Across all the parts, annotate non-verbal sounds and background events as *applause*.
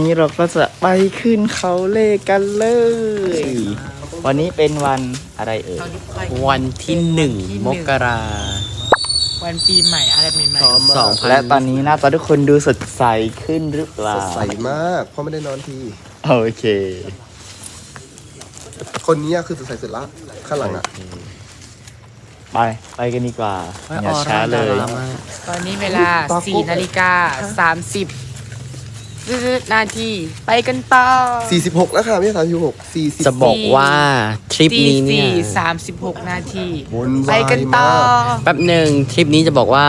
นี้เราก็จะไปขึ้นเขาเลขกันเลย วันนี้เป็นวันอะไรเอ่ย วันที่หนึ่งมกราวันปีใหม่อะไรใหม่สองพันและตอนนี้หน้าตาทุกคนดูสดใสขึ้นหรือเปล่า สดใสมาก เพราะไม่ได้นอนที โอเค คนนี้คือสดใสสุดละ ข้างหลังอะ ไป ไปกันดีกว่าไม่อย่าออช้าร่าเลดายรามากๆตอนนี้เวลาตาคุก4นาฬิกา30 นาทีไปกันต่อ46 แล้วค่ะไม่ใช่36 40 จะบอกว่าทริปตีนี้เนี่สี่ยสามสิบหกนาทีวนวายไปกันต่อมากแป๊บหนึ่งทริปนี้จะบอกว่า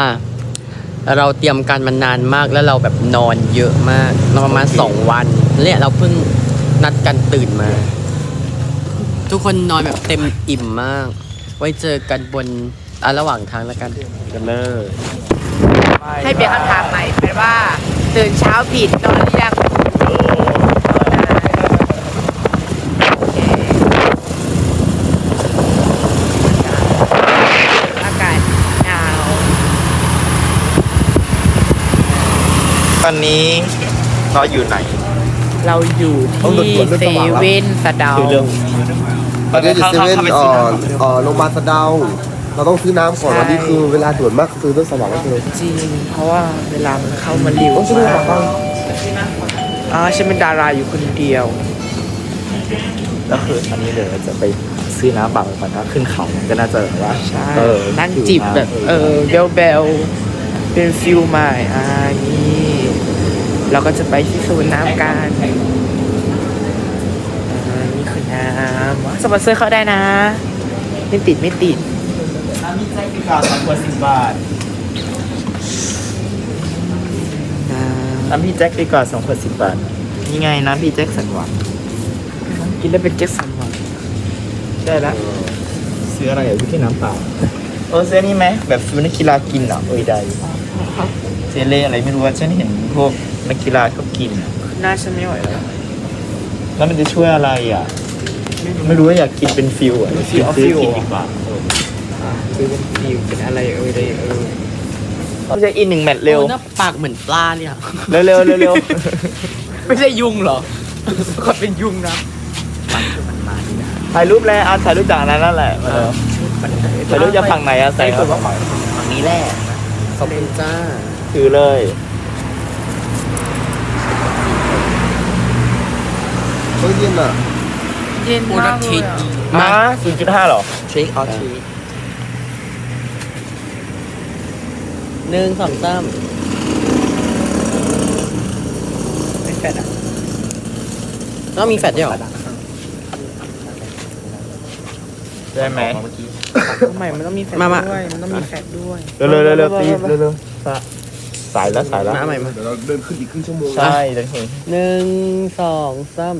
เราเตรียมการมานานมากแล้วเราแบบนอนเยอะมากนอนประมาณสองวันเนี่ยเราเพิ่งนัดกันตื่นมา ทุกคนนอนแบบเต็มอิ่มมาก ไว้เจอกันบนอะระหว่างทางแล้วกัน กันเลย ให้เปลี่ยนคำถามใหม่เป็นว่า ตื่นเช้าผิดนอนหรือยังอากาศหนาวตอนนี้เราอยู่ไหน เราอยู่ที่เซเว่นสะเดาคือเรื่องตอนนี้อยู่เซเว่นอ่อนอ่อนโรงพยาบาลสะเดา เราต้องซื้อน้ำก่อนใช่ วันนี้คือเวลาด่วนมากคือเรื่องสว่างก็เลยจริงเพราะว่าเวลามันเข้ามาเร็วโอ้ใช่ไหมครับอ๋อฉันเป็นดาราอยู่คนเดียว ก็คืออันนี้เดี๋ยวเราจะไปซื้อน้ำเปล่าก่อนนะขึ้นเขาก็น่าจะแบบว่าใช่เออนั่งจิบแบบ เออเบลเบลเป็นฟิลใหม่อ่านี่เราก็จะไปที่ศูนย์น้ำกันอ่านี่คือน้ำสปอนเซอร์เข้าได้นะ ไม่ติดไม่ติด น้ำมีใจปีกาสามขวดสิบบาทน้ำพี่แจ็คดีกว่าสองขวดสิบบาทนี่ไงน้ำพี่แจ็คสันหวานกินแล้วเป็นแจ็คสันหวังได้ละซื้ออะไรอะพี่น้ำเปล่าเออซื้อนี่ไหมแบบฟิวนักกีฬากินอะเอ้ยได้เซเล่อะไรไม่รู้ว่าฉันเห็นพวกนักกีฬาเขากินอะหน้าฉันไม่ไหวแล้วแล้วมันจะช่วยอะไรอะ ไม่รู้ว่าอยากกินเป็นฟิวอะฟิวเอาซื้อฟิวกินดีกว่า คือเป็นฟิลเป็นอะไรเออได้เออเราจะอินหนึ่งแมตช์เร็วโอ้หน้าปากเหมือนปลาเนี่ย เร็วเร็วเร็วเร็วไม่ใช่ยุงเหรอก็เป็นยุงนะถ่ายรูปแล้วเอาถ่ายรูปจากนั้นนั่นแหละมาเร็วถ่ายรูปจากฝั่งไหนอะใส่เข้าฝั่งไหนฝั่งนี้แหละขอบคุณจ้าถือเลยเฮ้ยเย็นอะเย็นมากเลยอะมา0.5หรอ ทริคออทริค หนึ่งสองสามไม่แฟดอะแล้วมีแฟดด้วยเหรอได้ไหมทำไมมันต้องมีแฟดมามา ด้วย มันต้องมีแฟดด้วยเร็วเร็วเร็วเร็วตีเร็วเร็วสายแล้วสายแล้ว มาใหม่มาเดี๋ยวเราเดินขึ้นอีกครึ่งชั่วโมงใช่เดี๋ยวเห็นหนึ่งสองสาม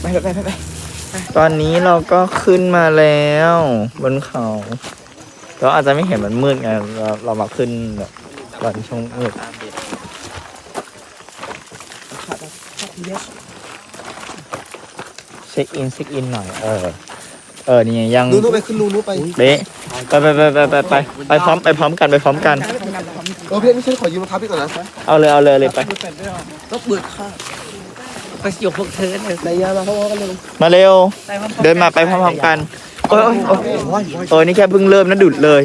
ไปไปไปไปไป ตอนนี้เราก็ขึ้นมาแล้วบนเขาเราอาจจะไม่เห็นมันมืดไงเราเรามาขึ้นแบบวันช่วงมืดเช็คอินเช็คอินหน่อย เออ เออนี่ไงยังนู้นนู้นไปขึ้นนู้นนู้นไปเบ๊ะไปไปไปไปไปไปไปพร้อมไปพร้อมกันไปพร้อมกันเออเพื่อนไม่ใช่ขอยืมรองเท้าพี่ก่อนนะเอาเลยเอาเลยเลยไปก็เบื่อค่ะ ไปหยกพวกเธอเลยนายยามาเข้ามากันเลยมาเร็วเดินมาไปพร้อมๆกันโอ้ยโอ้ยโอ้ยโอ้ยนี่แค่เพิ่งเริ่มนะดุดเลย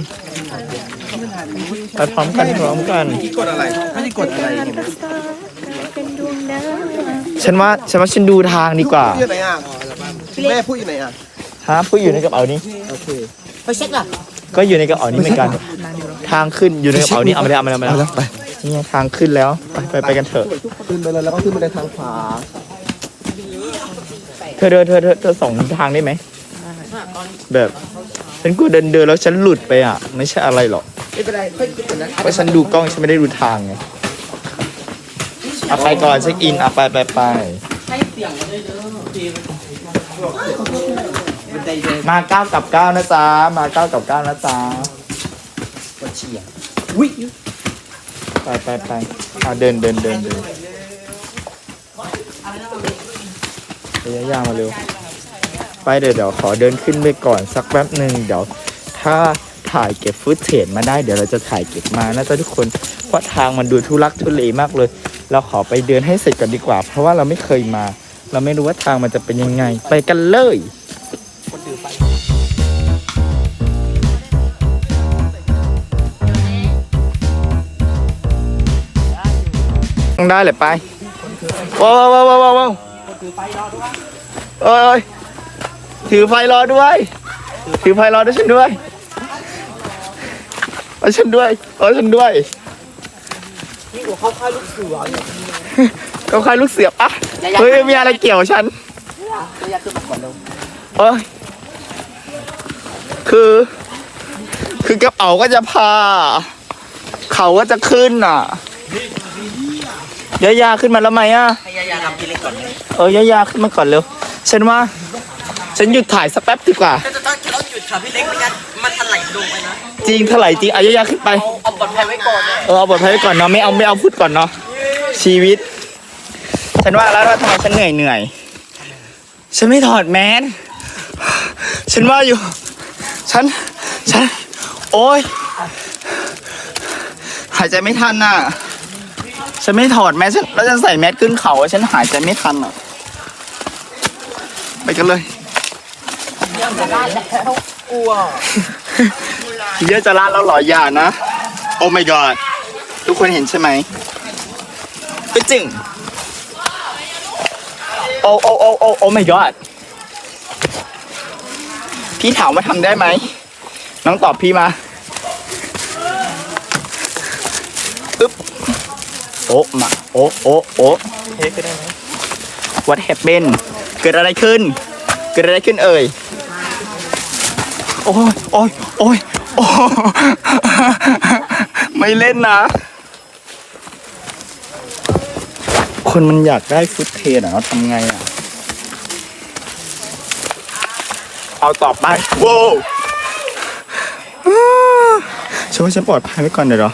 ไปพร้อมกันพร้อมกัน กดอะไรไม่ได้กดอะไรฉันว่าฉันว่าฉันดูทางดีกว่าพูดอยู่ไหนอะแม่พูดอยู่ไหนอะฮะผู้อยู่ในกระเป๋านี้ โอเคไปเช็คอะก็อยู่ในกระเป๋านี้เหมือนกัน ทางขึ้นอยู่ในกระเป๋านี้เอามาแล้วเอามาแล้วเอามาเอาแล้แล้ววไปนี่ไงทางขึ้นแล้วไปไปไปกันเถอะขึ้นไปเลยแล้วก็ขึ้นบันไดทางขวา เธอเดินเธอเธอเธอส่องทางได้ไหม แบบฉันกลัวเดินเดินแล้วฉันหลุดไปอะ ไม่ใช่อะไรหรอกไม่เป็นไรค่อยขึ้นก่อนนะเพราะฉันดูกล้องฉันไม่ได้ดูทางไงเอาไปก่อนเช็คอินเอาไปไปไปมาเก้ากับเก้านะจ๊ะมาเก้ากับเก้านะจ๊ะปวดเฉียไปไปไปเอาเดินเดินเดินเดิน ระยะยาวมาเร็ว ไปเดี๋ยวเดี๋ยวขอเดินขึ้นไปก่อนสักแป๊บหนึ่งเดี๋ยวถ้าถ่ายเก็บฟุตเทจมาได้เดี๋ยวเราจะถ่ายเก็บมานะจ๊ะทุกคนเพราะทางมันดูทุลักทุเลมากเลย เราขอไปเดินให้เสร็จก่อนดีกว่า เพราะว่าเราไม่เคยมา เราไม่รู้ว่าทางมันจะเป็นยังไง ไปกันเลยต้องได้เลยไปว้าวว้าวว้าวว้าว ว้าวเอ้ยถือไฟรอด้วย ถือไฟรอด้วยฉันด้วยเอาฉันด้วยเอาฉันด้วยนี่หัวเข้าค่ายลูกเสือเข้าค่ายลูกเสืออะเฮ้ยมีอะไรเกี่ยวฉันเอ้ยคือ คือกระเป๋าก็จะพา เขาก็จะขึ้นอะ ยายาขึ้นมาแล้วไหมอะให้ยายาทำกินเล็กก่อนเออยายาขึ้นมาก่อนเร็วฉันว่า ฉันหยุดถ่ายสักแป๊บดีกว่าจะต้องเราหยุดค่ะพี่เล็กไม่งั้นมันถลายลงไปนะจริงเท่าไหร่จริงอายายาขึ้นไป เอาปลอดภัยไว้ก่อนเลยเออเอาบทภัยไว้ก่อนเนาะไม่เอาไม่เอาพูดก่อนเนาะชีวิต ฉันว่าแล้วว่าทำไมฉันเหนื่อยเหนื่อยฉันไม่ถอดแมสฉันว่าอยู่ ฉัน ฉัน โอ้ยหายใจไม่ทันน่ะ ฉันไม่ถอดแมสฉันแล้วฉันใส่แมสขึ้นเขาอะฉันหายใจไม่ทันอะ ไปกันเลยเยอะจะลาดแล้วเหรออย่านะ โอ้ my god ทุกคนเห็นใช่ไหมไปจึงโอ้โอ้โอ้โอ้โอ้ my god พี่ถามว่าทำได้ไหม น้องตอบพี่มาอึ๊บ โอ้มาโอ้โอ้โอ้เฮ้ยได้ไหม What happened เกิดอะไรขึ้น เกิดอะไรขึ้นเอ่ย โอ้ยโอ้ยโอ้ยโอ้ยไม่เล่นนะ คนมันอยากได้ฟุตเทจอะเราทำไงอะ เอาต่อไปโว้วฉันว่าฉันปลอดภัยไว้ก่อนเดี๋ยวเหรอ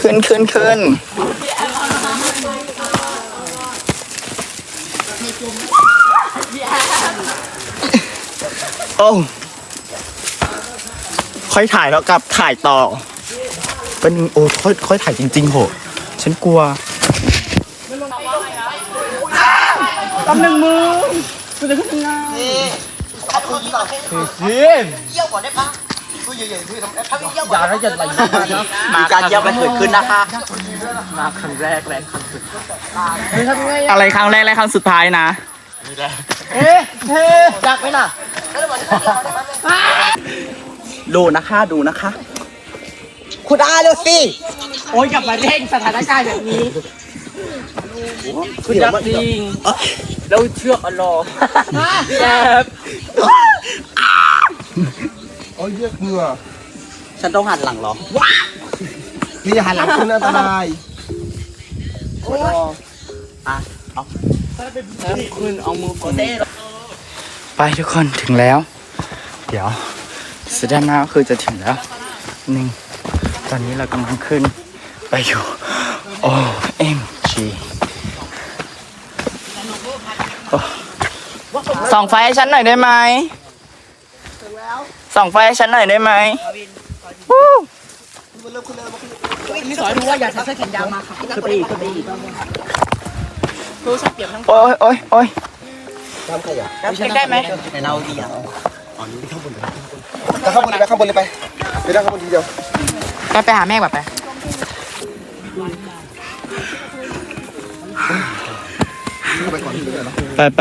ขึ้นขึ้นขึ้นโอ้ค่อยถ่ายแล้วกลับถ่ายต่อ เป็นโอ้ค่อยค่อยถ่ายจริง ๆ โห ฉันกลัวตำหนึ่งมือกูจะขึ้นงานเฮ้ยอย่า ให้จะไหลมาการเยี่ยมกันเกิดขึ้นนะคะ มาครั้งแรกและครั้งสุดอะไรครั้งแรกและครั้งสุดท้ายนะเอยากไหมน่ะดูนะคะดูนะคะ คุณอาเร็วสิ โอ้ยกลับมาเร่งสถานการณ์แบบนี้ คุณยักษ์จริงเราเชื่ออัลอแอบ อ้ยเรียกเหงื่อฉันต้องหันหลังเหรอนี่อย่าหันหลังคุณอันตรายคุณเอามือผมไปทุกคนถึงแล้ว เดี๋ยวสุดด้านหน้าก็คือจะถึงแล้วหนึ่งตอนนี้เรากำลังขึ้นไปอยู่ OMG โอ้ส่องไฟให้ฉันหน่อยได้ไหม ส่องไฟให้ฉันหน่อยได้ไหมวู้นี่สอนดูว่าอย่าใส่เสื้อแขนยาวมาค่ะคือไปอีกคือไปอีกโอ้ยโอ้ยโอ้ยได้ไหมในเราดีอะจะข้างบนเลยไปข้างบนเลยไปไปได้ข้างบนทีเดียวไปไปหาแม่แบบไปไปไป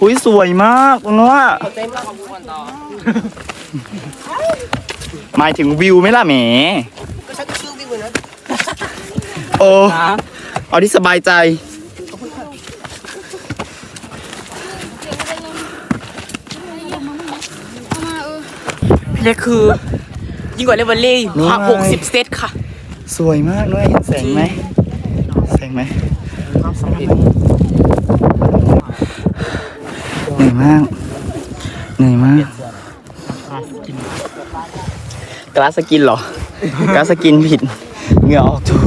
หุยสวยมากตรงนู้นอะหมายถึงวิวไหมล่ะแหมก็ฉันชื่อวิวนะโอ้เอาที่สบายใจ พี่เล็กคือ ยิ่งกว่าเลเวลลี่นี่ไงหกสิบเซตค่ะ สวยมากด้วยเห็นแสงไหมแสงไหมเหนื่อย มาก เหนื่อยมากกลาสกินเหรอกลาสกินผิด เหงื่อออกทุก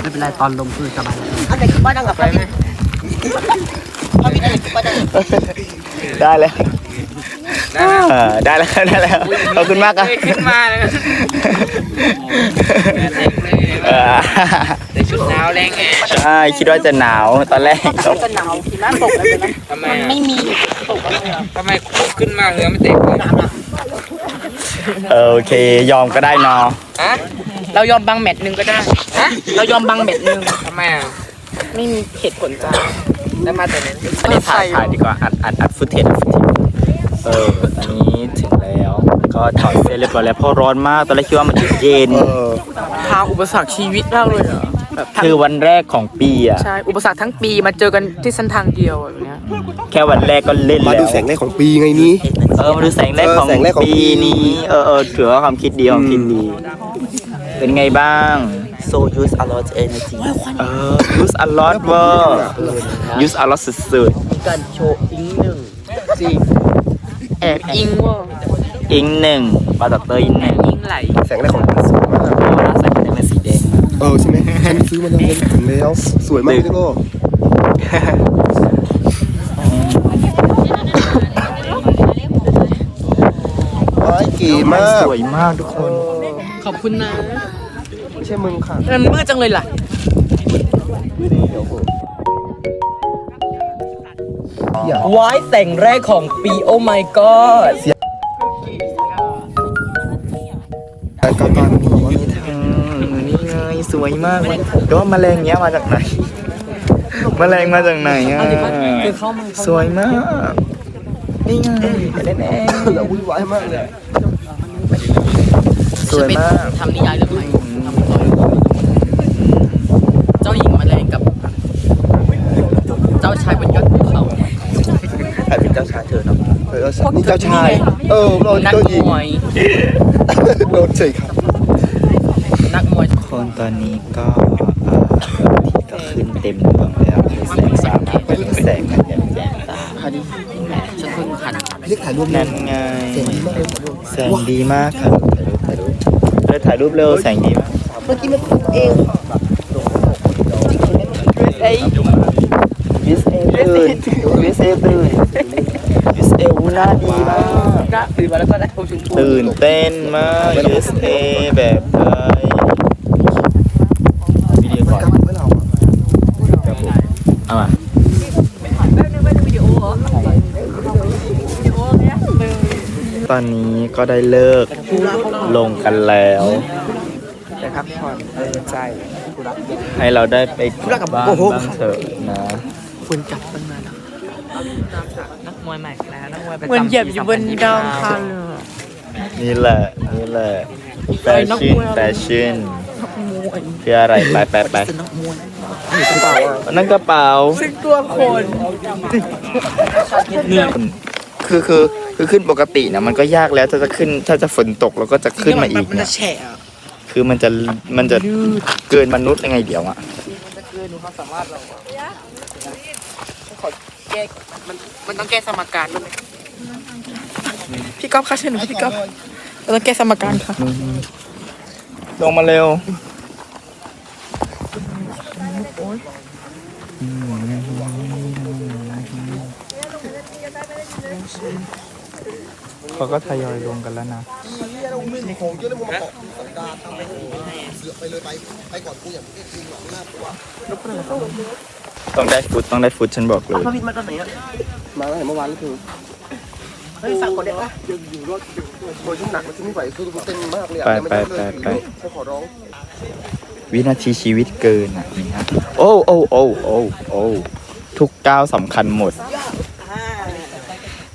ไม่เป็นไรตอนลงคือสบายอันไหนคือบ้านดังกับไปไหมได้แล้ว เออได้แล้วได้แล้วขอบคุณมากครับ ขึ้นมาเลยเออในชุดหนาวแรงไงใช่คิดว่าจะหนาวตอนแรกจะหนาวทีน่าตกแล้วนะทำไมไม่มีตกแล้วทำไมขึ้นมาเหงื่อไม่เต็มเลยโอเคยอมก็ได้เนอะฮะเรายอมบังแมตช์หนึ่งก็ได้ฮะเรายอมบังแมตช์หนึ่งทำไมอะไม่มีเหตุผลจ้าแล้วมาแต่ไหนอันนี้ถ่ายถ่ายดีกว่าอัดอัดอัดฟุตเทจอัดฟุตเทจ เออตอนนี้ถึงแล้ว ก็ถอดเสื้อเรียบร้อยแล้วเพราะร้อนมากตอนแรกคิดว่ามันจะเย็นเออทางอุปสรรคชีวิตมากเลยอะแบบทั้งคือวันแรกของปีอะ ใช่ อุปสรรคทั้งปีมาเจอกันที่เส้นทางเดียวแบบเนี้ยแค่วันแรกก็เล่นมาแล้ว ดูแสงแรกของปีไงนี้ เออมาดูแสงแรกของเออแสงแรกของปีปีนี้ เออเออถือว่าความคิดดีความคิดดี เป็นไงบ้าง so use a lot energy เออ use a lot เวอร์ use a lot สุดมีการโชว์อิงหนึ่งจริง แอบอิงเว่าๆอิงหนึ่งปลาตัดเตยอิงหนึ่งอิงไหลแสงแรกของปีสวยมากเราใส่กันเป็นสีแดงเออใช่ไหมฉันซื้อมาแล้วฉันถึงแล้วสวยมากพี่โลว้ายเก๋มากสวยมากทุกคน ขอบคุณนะไม่ใช่มึงค่ะมันมืดจังเลยล่ะ ว้ายแต่งแรกของปีโอ้ my god แต่ก็ตอนนี้บอกว่าอืมนี่ไงสวยมากเลยแต่ว่าแมลงเนี้ยมาจากไหน แมลงมาจากไหนอะคือเข้ามาสวยมาก นี่ไงเล่นเองเราวุ่นวายมากเลยสวยมากทำนิยายเรื่องใหม่ทำต่อเจ้าหญิงแมลงกับ เจ้าชายบนยอดภูเขาชายเธอเนาะเออนี่เจ้าชาย เออเรานักเจ้าหญิงมวยโดนเฉยครับนักมวยคนตอนนี้ก็เอ่อที่ก็ขึ้นเต็มดวงแล้วคือแสงสามารถเป็นแสงกันอย่างแจ่มตาฉันเพิ่งหันเรียกถ่ายรูปนั่นไงแสงดีมากครับถ่ายรูปถ่ายรูปเลยถ่ายรูปเร็วแสงดีมากเมื่อกี้มันเองวิสเอตื่นวิ สเอตื่นวิสเอวูน่าดีมากก็ตื่นมาแล้วก็ได้ชมชมพูตื่นเต้นมากวิสเอแบบไทยวิดีโอก่อนเอาอะเอามาตอนนี้ก็ได้เลิกลงกันแล้วไปพักผ่อนใจให้เราได้ไปกลับบ้านบ้างเถอะนะคุณจับมันมาแล้วนักม วยใหม่แล้วนักมวยประจำเหมือนเหยียบอยู่บนดาวคารเลยนี่แหละ นี่แหละแฟเอ้ยนักชั่นมวยอะไรแฟชั่นเพื่ออะไรไปไปไปนักมวยนั่นกระเป๋า ซึ่งตัวคนคือคือคือขึ้นปกตินะมันก็ยากแล้วถ้าจะขึ้นถ้าจะฝนตกเราก็จะขึ้นมาอีกมันเนี่จะยแฉะอะคือมันจะมันจะเกินมนุษย์ยังไงเดี๋ยวอะแก้มันมันต้องแก้สมการด้วยไหมพี่ก๊อฟคะเชิญหนูพี่ก๊อฟเราต้องแก้สมการค่ะ ลงมาเร็วเขาก็ทยอยลงกันแล้วนะของเยอะเลยมึงมาเกาะสันดานทำไปเสือกไปเลยไปไปก่อนกูอย่างเรียกจริงหรอกหน้าตัว ต้องได้ฟุตต้องได้ฟุตฉันบอกเลยมาตั้งแต่เมื่อวานแล้วคือเฮ้ยสั่งคนเดียวยังอยู่รถอยู่โดยฉันหนักแล้วฉันไม่ไหวคือกูเต้นมากเลยอะไปแต่ม่ด้เลยไปไปไปฉันขอร้องวินาทีชีวิตเกินอะนี่ฮะโอ้โอ้โอ้โอ้โอ้ทุกก้าวสำคัญหมด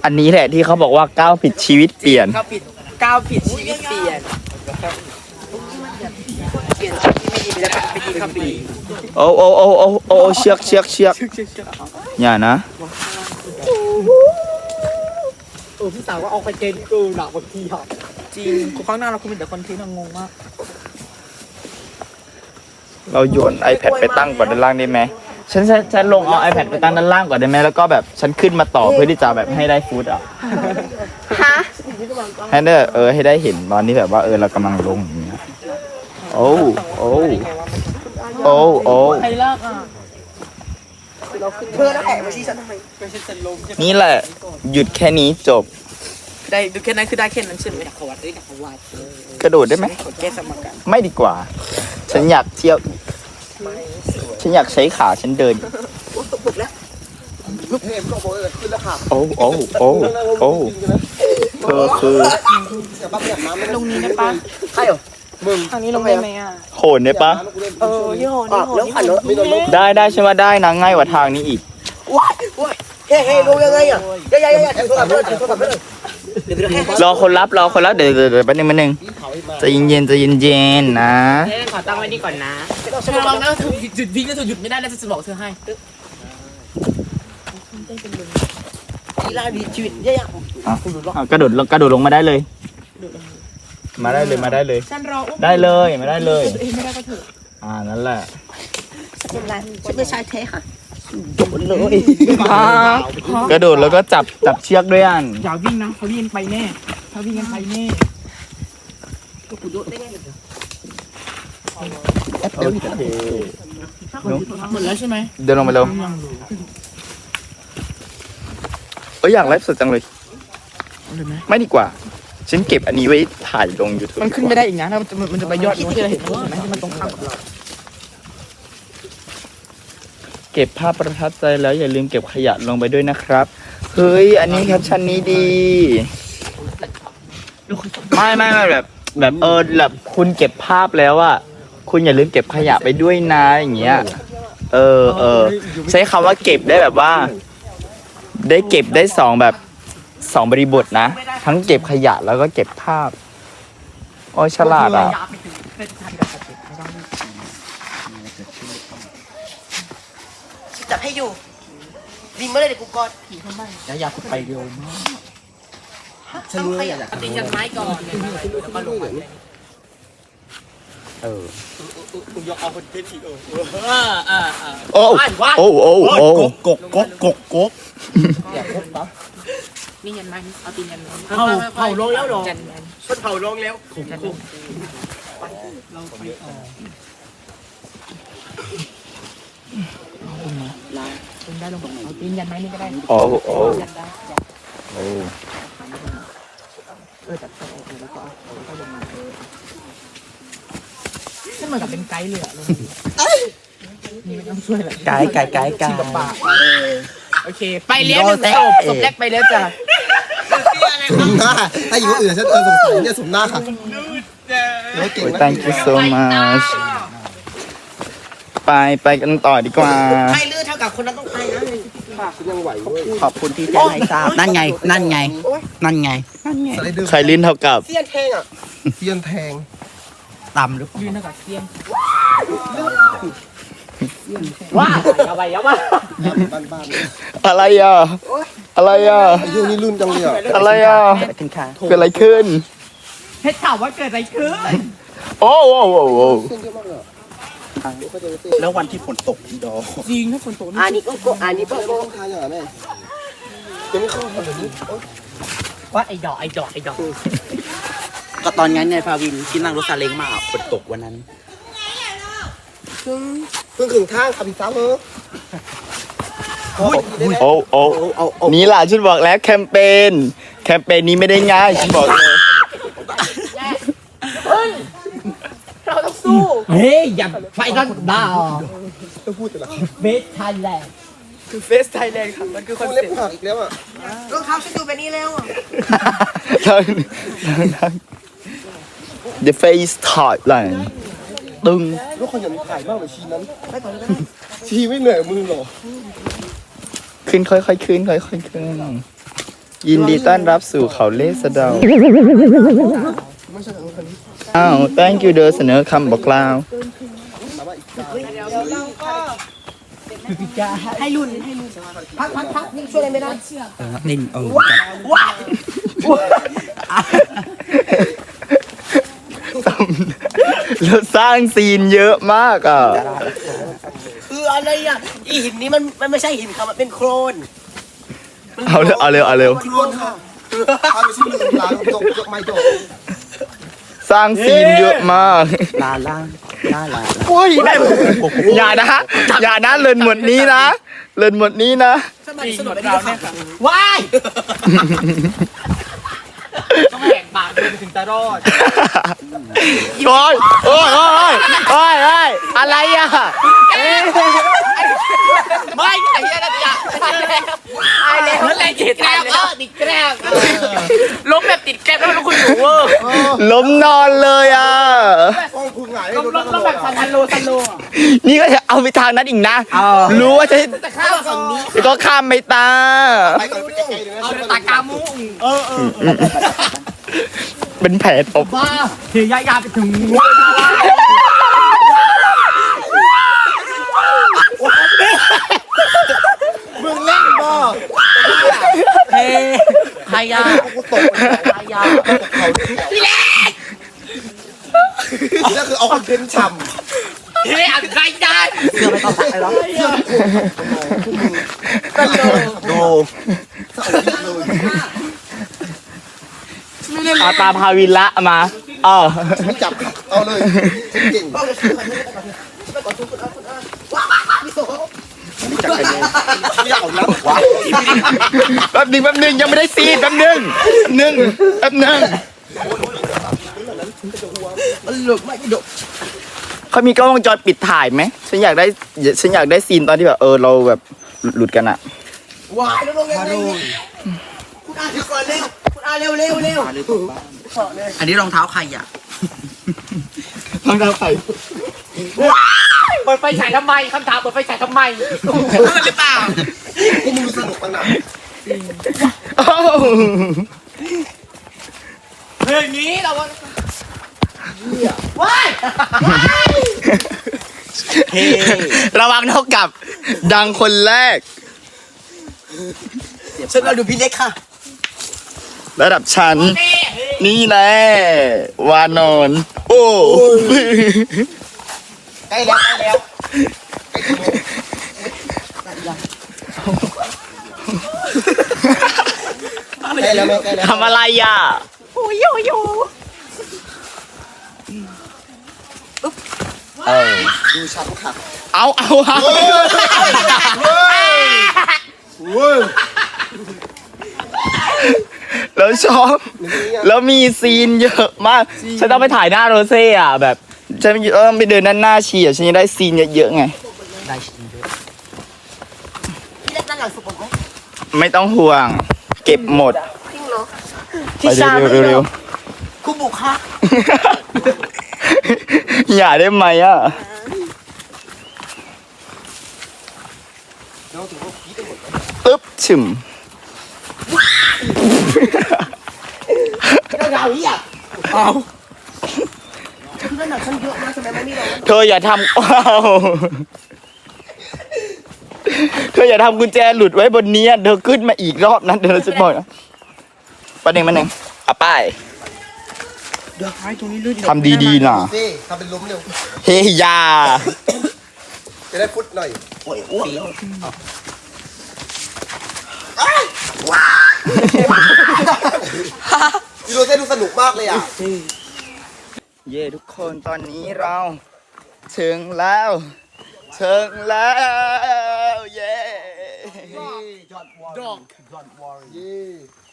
อันนี้แหละที่เขาบอกว่าก้าวผิดชีวิตเปลี่ยน ก้าวผิดก้าวผิดชีวิตเปลี่ยนเปลี่ยนชีวิตที่ ไม่ดีแล้วไปดีครับดีโอ้โอ้โอ้โอ้โอ้เชือกเชือกเชือกอย่านะเออพี่สาวก็เอาไปเกณฑ์กูหนักบางทีอะจริงกูข้างหน้าเราคุณมีแต่คนที่น่างงมาก เราโยน iPad ไปตั้งก่อนด้านล่างได้ไหมฉันฉันฉันลงเอา iPad ไปตั้งด้านล่างก่อนได้ไหมแล้วก็แบบฉันขึ้นมาต่อเพื่อที่จะแบบให้ได้ฟุตอะฮะให้ได้เออให้ได้เห็นตอนนี้แบบว่าเออเรากำลังลงอย่างเโอ้โอ้โอ้โอ้ใครเลิกอะเธอแล้วแอบมาชี้ฉันทำไมนี่แหละ หยุดแค่นี้จบ ได้ดูแค่นั้นคือได้แค่นั้นใช่ไหมกระโดดได้ไหมขอแก้สมการไม่ดีกว่า ฉันอยากเที่ยว ฉันอยากใช้ขาฉันเดินลูกเพลงก็บอกเลยขึ้นแล้วค่ะโอ้โอ้โอ้โอ้เธอคือแต่ปั๊บแบบน้ำไม่ลงนี้ได้ปะใช่เหรอ มึงทางนี้ลงได้ไหมอะ โหนได้ปะเออยี่ห้อนี่ห้อแล้วขันรถไม่โดนลงได้ได้ใช่ไหมได้นะง่ายกว่าทางนี้อีกว้ายว้ายเฮ้เฮ้ลงยังไงอะอย่าอย่าอย่าถือโทรศัพท์เลยถือโทรศัพท์เลยเดี๋ยวเดี๋ยวให้รอคนรับรอคนรับเดี๋ยวเดี๋ยวเดี๋ยวแป๊บนึงแป๊บนึงใจะเย็นเย็นใจะเย็นเย็นๆนะขอตั้งไว้นี่ก่อนนะเธอลองนะเธอหยุดวิ่งแล้วเธอหยุดไม่ได้แล้วจะบอกเธอให้กีฬาดีชีวิตเยอะอะอะกระโดดลงกระโดดลงมาได้เลย มาได้เลยมาได้เลย ฉันรออุ้มได้เลยมาได้เลย ตัวเองไม่ได้ก็เถอะอ่านั่นแหละฉันไม่ใช่เท่ค่ะกระโดดแล้วก็จับจับเชือกด้วยอันอย่าวิ่งนะเขาวิ่งกันไปแน่เขาวิ่งกันไปแน่โอเคหมดแล้วใช่ไหมเดินลงไปเร็วเอยอยากไลฟ์สดจังเลย ไม่ดีกว่า ฉันเก็บอันนี้ไว้ถ่ายลง YouTube มันขึ้นไม่ได้อีกนะถ้ามันจะมันจะไปยอดโน้ตที่เราเห็นเห็นไหมที่มันตรงข้ามกับเราเก็บภาพประทับใจแล้วอย่าลืมเก็บขยะลงไปด้วยนะครับ เฮ้ย อันนี้แคปชั่นนี้ดี ไม่ไม่ไม่แบบ แบบเออแบบคุณเก็บภาพแล้วอะคุณอย่าลืมเก็บขยะไปด้วยนะอย่างเงี้ย เออเออใช้คำว่าเก็บได้แบบว่า ได้เก็บได้สองแบบ สองบริบทนะ ทั้งเก็บขยะแล้วก็เก็บภาพ โอ้ยฉลาดอะ จับให้อยู่ดิงไม่ได้เดี๋ยวกูกอดแล้วอยากไปเร็วมากฉันรู้เลยอยากตีกันไม้ก่อนแล้วก็ลงไปเออคุณยกเอาคนเทนอีกเออโอ้โอ้โอ้โอ้กกกกกกกนี่ ยันไม้เอาตีนยันเผาเผาลงแล้วหรอ จันมันเผาลงแล้วคุ้มคุ้มลงได้ลงบอกเอาตีนยันไม้นี่ก็ได้โอ้โอ้ยันได้โอ้เออจับตัวออกแล้วก็เอาแล้วก็ลงมาฉันเหมือนกับเป็นไกด์เลยอะลงนี่ไม่ต้องช่วยเลยไก่ไก่ไก่ไก่ปากโอเค ไปเลี้ยงหนึ่งศพศพแรกไปแล้วจ้ะ สมหน้าถ้าอยู่อื่นฉันเออสงสัยเนี่ยสมหน้าค่ะเดี๋ยวเก่งนะ thank you so much ไปไปกันต่อดีกว่า ใครลื่นเท่ากับคนนั้นต้องไปนะฉันยังไหวเว้ยขอบคุณที่แจ้งให้ทราบนั่นไงนั่นไง นั่นไง นั่นไง สไลเดอร์ใครลิ้นเท่ากับ เสี้ยนแทงอะเสี้ยนแทง ต่ำหรือเปล่า ว้าอย่าไปอย่าไปบ้านบ้านอะไรอะ อะไรอะไอ้เรื่องนี้รุ่นจังเลยอะอะไรอะไปถึงค่ะเกิดอะไรขึ้น เพชรถามว่าเกิดอะไรขึ้นโอ้โอ้โอ้โอ้เส้นเยอะมากเลยแล้ววันที่ฝนตกพี่ดอจริงถ้าฝนตกนี่อันนี้ก็ก็อันนี้ก็ก็ทานอย่างไรแม่จะไม่เข้าทำแบบนี้ว่าไอ้ดอกไอ้ดอกไอ้ดอกก็ตอนนั้นไงฟาวินที่นั่งรถซาเล้งมาฝนตกวันนั้นเพิ่งถึงทางขับอีกสามเออโอ้โอ้เอาเอาเอานี่ล่ะฉันบอกแล้วแคมเปญแคมเปญนี้ไม่ได้ง่ายฉันบอกเลยเราต้องสู้เฮ้ยอย่าไปกันบ้าต้องพูดแต่ละเบสไทยแลนด์คือเฟสไทยแลนด์ค่ะมันคือคพูอนดเซ็เล็ปบต์หักอีกแล้วอะรองเท้าฉันดูไปนี่แล้วอะ The face Thailand ตึง ลูกคนอย่างนี้ถ่ายมากเลยชีนั้นชีไม่เหนื่อยมือหรอขึ้นค่อยๆขึ้นค่อยๆขึ้น ยินดีต้อนรับสู่เขาเลสะเดาไม่ใช่คนนี้อ้าว thank you เดอเสนอคำบอกกล่าวแต่ว่าอีกให้รุ่นให้รุ่นพักพักพักนี่ช่วยอะไรไม่ได้นิ่งเออ แล้วสร้างซีนเยอะมากอะ คืออะไรอะอีหินนี้มันมันไม่ใช่หินค่ะมันเป็นโครนเอาเร็วเอาเร็วเอาเร็ว โครนค่ะทำไปชิ้นหนึ่งลาจบจบไม่จบสร้างซีนเยอะมาก ลาล่างลาลาโอ้ยอย่านะ อย่านะเลินหมดนี้นะ เล่นหมดนี้นะ สมัยสนุกไม่ได้ค่ะว้าย ตารอด โอ้ยโอ้ยโอ้ยโอ้ยโอ้ยอะไรอะไม่ไอ้เหี้ยนะจ๊ะตายแล้วตายแล้วแรงติดแกรบเออติดแกรบล้มแบบติดแก๊สแล้วแล้วคุณอยู่เวอร์ล้มนอนเลยอะต้องคุณหงายให้ล้มดูล้มล้มแบบซันโลซันโลนี่ก็จะเอาไปทางนั้นอีกนะ รู้ว่าจะแต่ข้าวฝั่งนี้ก็ข้ามไปตาไปก่อนไปไกลๆเลยนะเอาตากามุ เป็นแผลตบบ้าถือยายาไปถึงมึงเล่นบ่เฮ้ใครยากูตกไปยาตกเขาพี่เล็กนี่คือเอาคอนเทนต์ฉ่ำเฮ้อะไรได้เสื้อไม่ต้องตัดเลยหรอดู เอาตามพาวินละมา เออฉันจับเอาเลยฉันเก่งไม่เอาน้ำวะแป๊บหนึงแป๊บหนึงยังไม่ได้ซีดแป๊บหนึงแป๊บหนึงแป๊บหนึงเขามีกล้องวงจรปิดถ่ายไหมฉันอยากได้ฉันอยากได้ซีนตอนที่แบบเออเราแบบหลุดกันอะวายแล้วลงยังไงคุณอาเดี๋ยวก่อนเร็วคุณ อาเร็วเร็วเร็วอันนี้รองเท้าใครอะต้องดาวไข่เปิดไฟฉายทำไมคำถามเปิดไฟฉายทำไมหรือเปล่าพวกมึงสนุกกันหนักเรื่องนี้เราว่าระวังเท่ากับ ดังคนแรกฉันเราดูพี่เล็กค่ะ ระดับชั้น นี่แน่วานอน โอ้ใกล้แล้วใกล้แล้วใกล้แล้วแม่ใกล้แล้วทำอะไรอะเออดูชัดค่ะเอาเอาเอาเว้ย แล้วชอบ แล้วมีซีนเยอะมาก ฉันต้องไปถ่ายหน้าโรเซ่อะแบบ ฉันต้องไปเดินด้านหน้าชีอะฉันจะได้ซีนเยอะๆไง ได้ชิ้นเยอะไม่ต้องห่วง เก็บหมดไปเร็วๆเร็วคู่บุกค่ะๆอย่าได้ไหมอะอึ๊บ ฉึมเธออย่าทำอ้าวเธออย่าทำกุญแจหลุดไว้บนนี้เธอขึ้นมาอีกรอบนั้นเดี๋ยวเราจะบอกนะประเด็นมันหนึ่งอะไป้ายทำดีๆน่ะสิทำเป็นล้มเร็ว เฮียาจะได้ฟุตหน่อยโอ้ยอ้วน พี่โรเซ่ดูสนุกมากเลยอะ เย่ทุกคนตอนนี้เรา ถึงแล้ว ถึงแล้ว เย่ ดอกดอกวอร์ย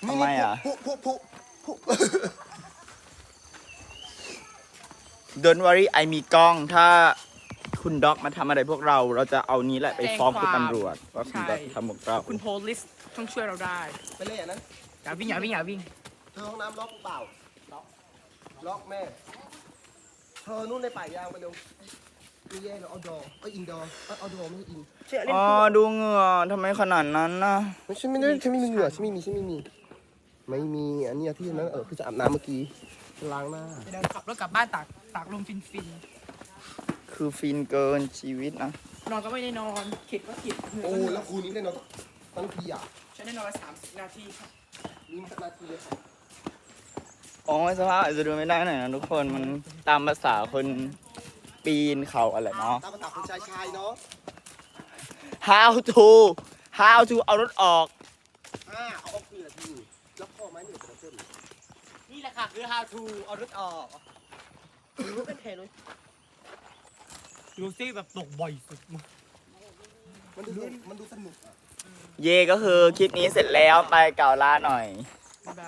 ทำไมอะพุพุพุพุ Don't worry ไอมีกล้องถ้าคุณด็อกมาทำอะไรพวกเรา เราจะเอานี้แหละไปฟ้องคุณตำรวจว่าคุณด็อกทำพวกเรา คุณโพลิสต้องช่วยเราได้ ไปเลยอันนั้น อย่าวิ่งอย่าวิ่งอย่าวิ่งเธอห้องน้ำล็อกเปล่า ล็อก ล็อกแม่ เธอนู่นในป่ายางไปเร็วดูแย่แล้วเอาดอเอ้ยอินดอเอ้ยเอาดอไม่ใช่อินอ๋อดูเหงื่อทำไมขนาดนั้นนะ ไม่ใช่ไม่ได้ฉันไม่มีเหงื่อฉันไม่มีฉันไม่มี ไม่มีอันเนี้ยที่นั้นเออคือจะอาบน้ำเมื่อกี้ล้างหน้าเดินขับรถกลับบ้านตากตากลมฟินฟินคือฟินเกินชีวิตนะๆนอนก็ไม่ได้นอนขิดก็ขิดเหนื่อยโอ้ก็เหนื่แล้อวยคูนี้ได้เนาะตั้งทีอะฉันได้นอนมาสามสิบนาทีครับ นี่มันนาทีเลยค่ะอ๋อสภาพอาจจะดูไม่ได้หน่อยนะทุกคนมันตามภาษาคนปีนเขาอะไรเนาะตามภาษาคนชายชายเนาะ how to how to เอารถออกอ่าเอาเอาเกลือทีแล้วพ่อไม้เหนือเป็นเส้นนี่แหละค่ะคือ how to เอารถออกรู้เป็นเทเลยดูซี่แบบตกบ่อยสุดมันดูมันดูสนุกอะ เย่ก็คือคลิปนี้เสร็จแล้วไปเก่าร้านหน่อย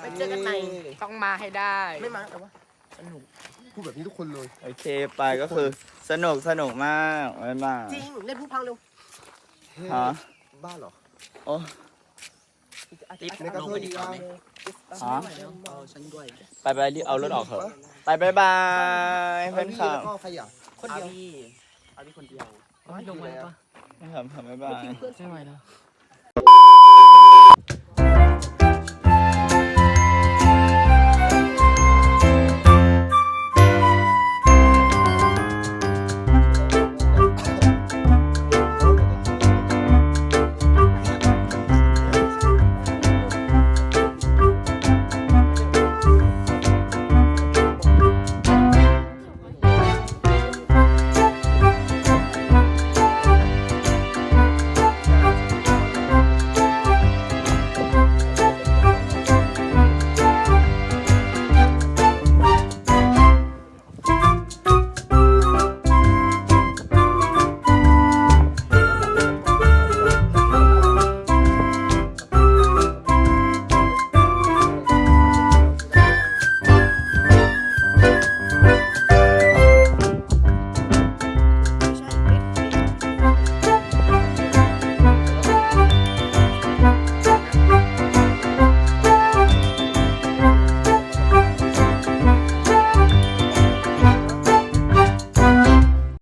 ไปเจอกันใหม่ต้องมาให้ได้ ไม่มาแต่ว่าสนุกพูดแบบนี้ทุกคนเลย โอเคไปก็คือสนุกสนุกมากบ๊ายบายจริงเล่นผู้พังเร็วฮะบ้าเหรอโอ้ในกระเทยดีอะฮะเอาฉันด้วยไปไปรีบเอารถออกเถอะไปบายบายเพื่อนคแล้รัวบก็ขยะคนเดียวเอาพี่คนเดียวลงมาปะไม่ทำทำบายบายไม่ไหวแล้วเ you *laughs*